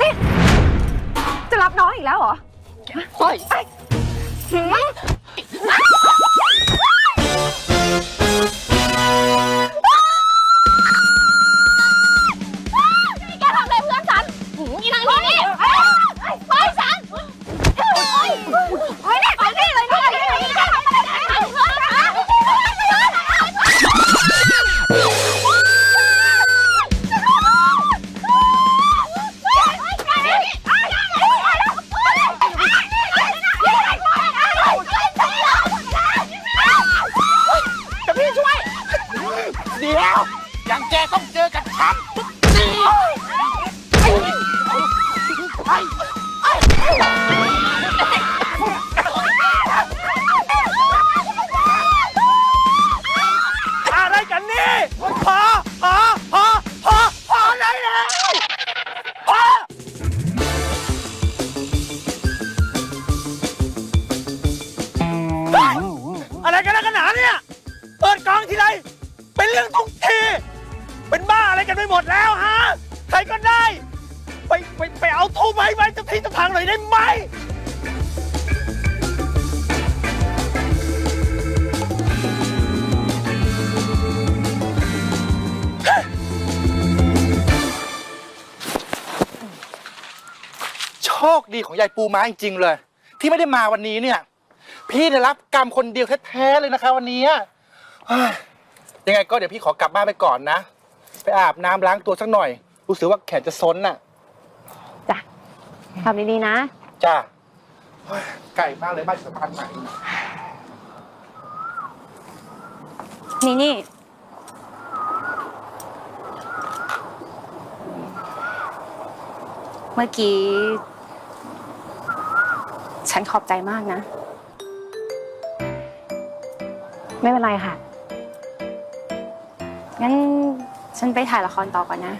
นี่ จะรับน้องอีกแล้วเหรอ เฮ้ยหืม เดี๋ยว อย่างแกต้องเจอกับฉันอะไรกันนี่พอพอพอพอพอได้แล้วพอเฮ้ยอะไรกันนักกันหนาเนี่ย เปิดกองทีไร เรื่องทุกที เป็นบ้าอะไรกันไปหมดแล้วฮะ ใครก็ได้ ไปไปไปเอาทูบไปไปจะที่จะพังหน่อยได้ไหม โชคดีของยายปูม้าจริงๆเลย ที่ไม่ได้มาวันนี้เนี่ย พี่ได้รับกรรมคนเดียวแท้ๆเลยนะคะ วันนี้เฮ้ย ยังไงก็เดี๋ยวพี่ขอกลับบ้านไปก่อนนะ ไปอาบน้ำล้างตัวสักหน่อย รู้สึกว่าแขนจะซนน่ะ จ้ะทำดีๆนะ จ้าเฮ้ยไก่มากเลยบ้านสะพานใหม่นี่นี่ เมื่อกี้ ฉันขอบใจมากนะ ไม่เป็นไรค่ะ งั้นฉันไปถ่ายละครต่อก่อนนะ